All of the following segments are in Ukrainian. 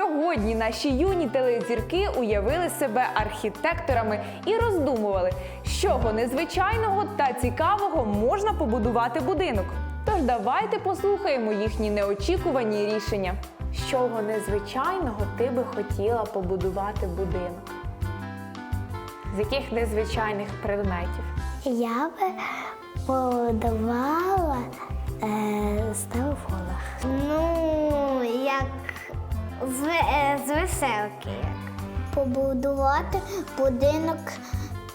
сьогодні наші юні телезірки уявили себе архітекторами і роздумували, з чого незвичайного та цікавого можна побудувати будинок. Тож давайте послухаємо їхні неочікувані рішення. З чого незвичайного ти би хотіла побудувати будинок? З яких незвичайних предметів? Я би побудувала е, з телефона. З, е, з веселки. Побудувати будинок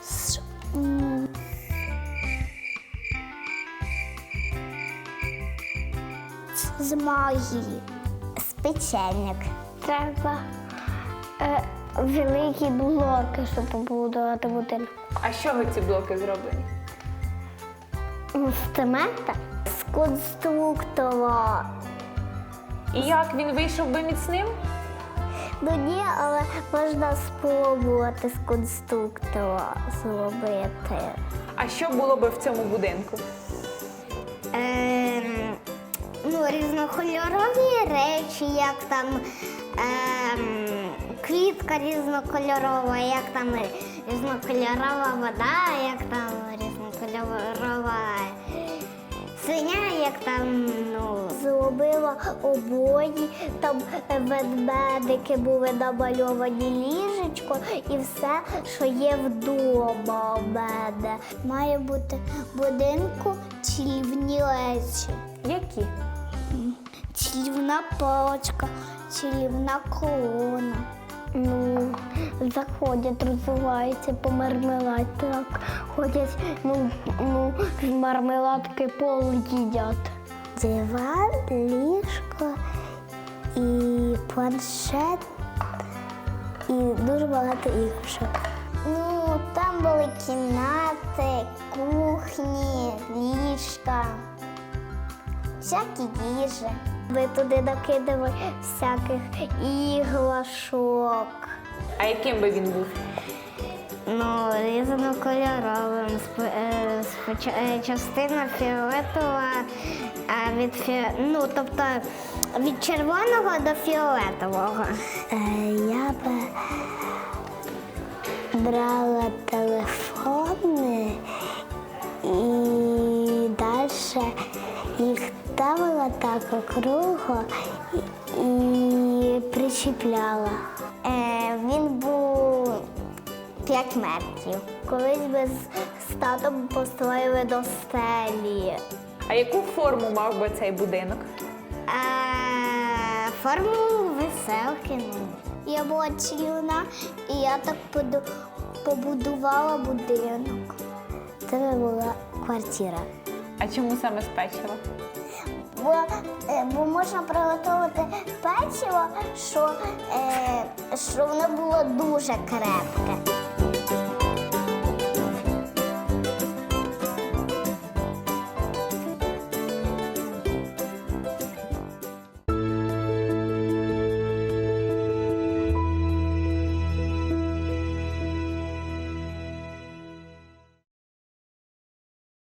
з. з магії. З печеньок. Треба е, великі блоки, щоб побудувати будинок. А з чого ці блоки зроблені? З цемента? З конструктора. І як він вийшов би міцним? Ну ні, але можна спробувати з конструктора зробити. А що було би в цьому будинку? Ем, ну, різнокольорові речі, як там ем, квітка різнокольорова, як там різнокольорова вода, як там різнокольорова свиня, як там ну. Зробила обої, там ведмедики були намальовані ліжечко і все, що є вдома у мене. Має бути будинку чарівні речі. Які? Чарівна паличка, чарівна корона. Ну, заходять, розвиваються по мармелад, так. Ходять, ну, ну, з мармеладки пол їдять. Диван, ліжко і планшет, і дуже багато іграшок. Ну, там були кімнати, кухні, ліжка всякі їжі. Ви туди накидали всяких іграшок. А яким би він був? Ну, різнокольоровим. Е, е, Частина фіолетова, а від фі... ну, тобто від червоного до фіолетового. Е, я би брала телефони і далі їх ставила так округло і, причіпляла. Він був 5 метрів. Колись би з- з татом построїли до стелі. А яку форму мав би цей будинок? Е, форму веселки. Ну. Я була чарівна і я так побудувала будинок. Це була квартира. А чому саме з печива? Бо, е, бо можна приготувати печиво, що, е, що воно було дуже крепке.